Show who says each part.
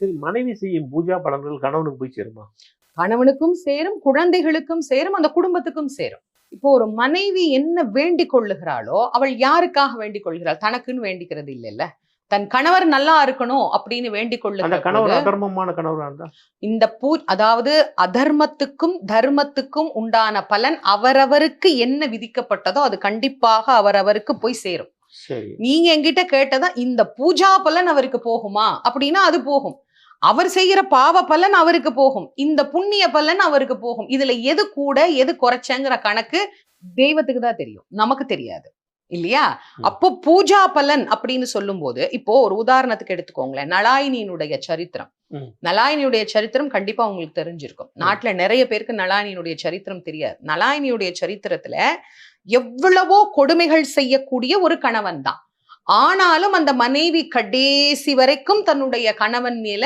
Speaker 1: சரி மனைவி செய்யும் பூஜா பலன்கள் கணவனுக்கு போய் சேருமா?
Speaker 2: கணவனுக்கும் சேரும் குழந்தைகளுக்கும் சேரும் அந்த குடும்பத்துக்கும் சேரும். இப்போ ஒரு மனைவி என்ன வேண்டிக் கொள்ளுகிறாளோ அவள் யாருக்காக வேண்டிக் கொள்கிறாள்? தனக்குன்னு வேண்டிக்கிறது இல்லைல்ல. தன் கணவர் நல்லா இருக்கணும் அப்படின்னு வேண்டிக்
Speaker 1: இருந்தா?
Speaker 2: இந்த பூ அதாவது அதர்மத்துக்கும் தர்மத்துக்கும் உண்டான பலன் அவரவருக்கு என்ன விதிக்கப்பட்டதோ அது கண்டிப்பாக அவரவருக்கு போய் சேரும்.
Speaker 1: சரி.
Speaker 2: நீங்க என்கிட்ட கேட்டதா இந்த பூஜா பலன் அவருக்கு போகுமா? அப்படின்னா அது போகும். அவர் செய்யற பாவ பலன் அவருக்கு போகும். இந்த புண்ணிய பலன் அவருக்கு போகும். இதுல எது கூட எது குறைச்சங்கிற கணக்கு தெய்வத்துக்கு தான் தெரியும். நமக்கு தெரியாது. இல்லையா. அப்போ பூஜா பலன் அப்படின்னு சொல்லும்போது இப்போ ஒரு உதாரணத்துக்கு எடுத்துக்கோங்களேன். நலாயினியினுடைய சரித்திரம். நலாயினியுடைய சரித்திரம் கண்டிப்பா உங்களுக்கு தெரிஞ்சிருக்கும். நாட்டுல நிறைய பேருக்கு நலாயினியுடைய சரித்திரம் தெரியாது. நலாயினியுடைய சரித்திரத்துல எவ்வளவோ கொடுமைகள் செய்யக்கூடிய ஒரு கணவன் தான். ஆனாலும் அந்த மனைவி கடைசி வரைக்கும் தன்னுடைய கணவன் மேல